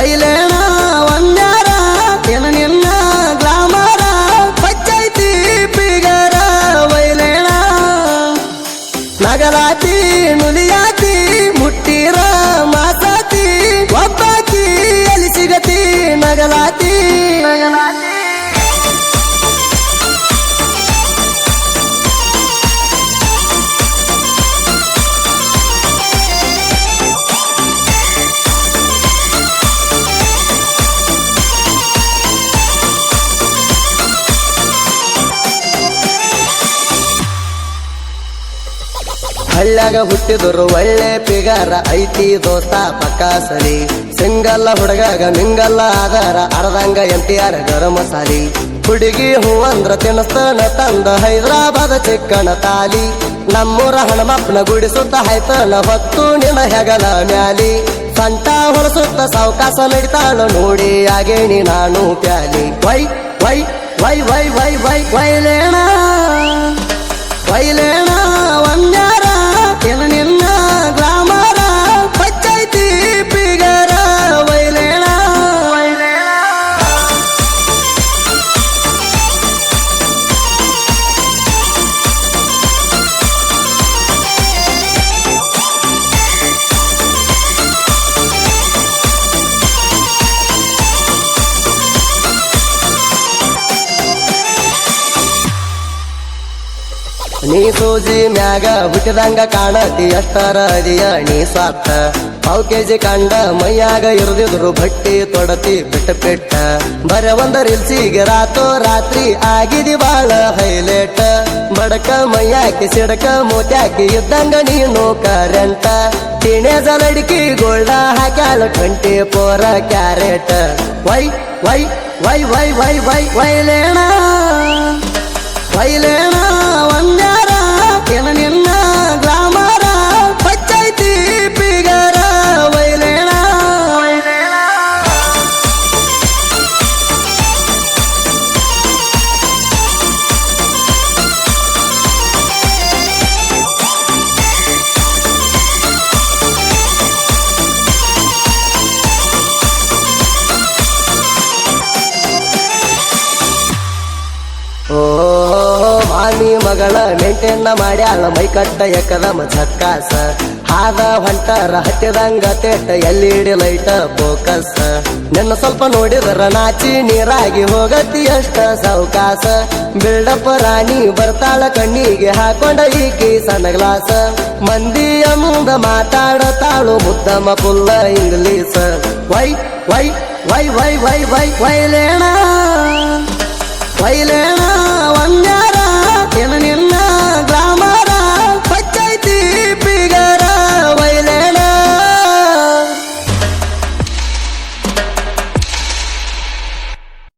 ವೈಲೇಣ ಒಂದ್ಯಾರ, ಏನ ನಿನ್ನ ಗ್ಲಾಮರ, ಪಚ್ಚೈತಿ ಪಿಗರ ವೈಲೇಣ ನಗಲಾತಿ, ನುಲಿಯಾತಿ, ಮುಟ್ಟಿರ ಮಾತಾತಿ ಒಬ್ಬಾತಿ ಎಲ್ಲಿ ಸಿಗತಿ ನಗಲಾತಿ. ಹಳ್ಳ್ಯಾಗ ಹುಟ್ಟಿದ್ರು ಒಳ್ಳೆ ಪಿಗಾರ ಐತಿ ದೋಸ್ತ ಪಕ್ಕಾಸಲಿ ಸಿಂಗಲ್ಲ ಹುಡುಗಾಗ ಮಿಂಗಲ್ಲ ಆಧಾರ, ಅರ್ಧಂಗ ಎಂಟಿಯಾರ ಗರಂ ಮಸಾಲಿ ಹುಡುಗಿ ಹೂ ಅಂದ್ರ ತಿನ್ನಸ್ತನ ತಂದ ಹೈದರಾಬಾದ ಚಿಕ್ಕಣ ತಾಲಿ. ನಮ್ಮೂರ ಹಣಮಪ್ಪನ ಗುಡಿಸುತ್ತ ಹೈತನ ಹೊತ್ತು ನಿನ್ನ ಹೆಗಲ ಮ್ಯಾಲಿ. ಸಂಟ ಹೊಳಸುತ್ತ ಸಾವಕಾಸ ನಡಿತಾಳು ನೋಡಿ ಆಗೇಣಿ ನಾನು ಪ್ಯಾಲಿ. ವೈ ವೈ ವೈ ವೈ ವೈ ವೈ ವೈಲೇಣ ವೈಲೇಣ ಒಂದ್ಯಾರ ನೀ ಸೂಜಿ ಮ್ಯಾಗ ಹುಟ್ಟಿದಂಗ ಕಾಣತಿ ಎಷ್ಟರ ಅದಿಯ ನೀ ಸ್ವಾರ್ಥ. ಪಾವ್ ಕೆಜಿ ಕಂಡ ಮೈಯಾಗ ಇರದಿದ್ರು ಬಟ್ಟಿ ತೊಡತಿ ಬಿಟ್ಟ ಬಿಟ್ಟ. ಬರ ಒಂದ ರಿಲ್ಸಿಗೆ ರಾತೋ ರಾತ್ರಿ ಆಗಿದಿ ಬಾಳ ಹೈಲೈಟ್. ಬಡಕ ಮೈಯಾಕಿ ಸಿಡಕ ಮೋತ್ಯಾಕಿ ಇದ್ದಂಗ ನೀನು ಕರೆಂಟ ತಿಣೆ ಜಲಡಿಕಿ ಗೋಲ್ಡ ಹಾಕ್ಯಾಲ ಟ್ವೆಂಟಿ ಪೋರ ಕ್ಯಾರೆಟ್. ವೈ ವೈ ವೈ ವೈ ವೈ ವೈ ವೈಲೇಣ ವೈಲೇಣ ಒಂದ್ಯಾರ ಮಗಳ ಮೇಂಟೈನ್ ಮಾಡ್ಯಾಳ ಮೈ ಕಟ್ಟ ಎಕದಮ ಝಕ್ಕಾಸ ಹಾದ ಹೊಂಟರ ಹತ್ತಿದಂಗ ತೇಟ ಎಲ್ ಲೈಟ ಫೋಕಸ್ ನಿನ್ನ ಸ್ವಲ್ಪ ನೋಡಿದ್ರ ನಾಚಿ ನೀರಾಗಿ ಹೋಗತಿ ಅಷ್ಟ ಸಾವಕಾಸ. ಬಿಲ್ಡಪ್ ರಾಣಿ ಬರ್ತಾಳ ಕಣ್ಣಿಗೆ ಹಾಕೊಂಡ ಈಕಿ ಸಣ್ಣ ಗ್ಲಾಸ. ಮುಂದ ಮಾತಾಡತಾಳು ಮುದ್ದಮ ಪುಲ್ಲ ಇಂಗ್ಲೀಷ್ ವೈ ವೈ ವೈ ವೈ ವೈ ವೈ ವೈಲೇಣ ವೈಲೇಣ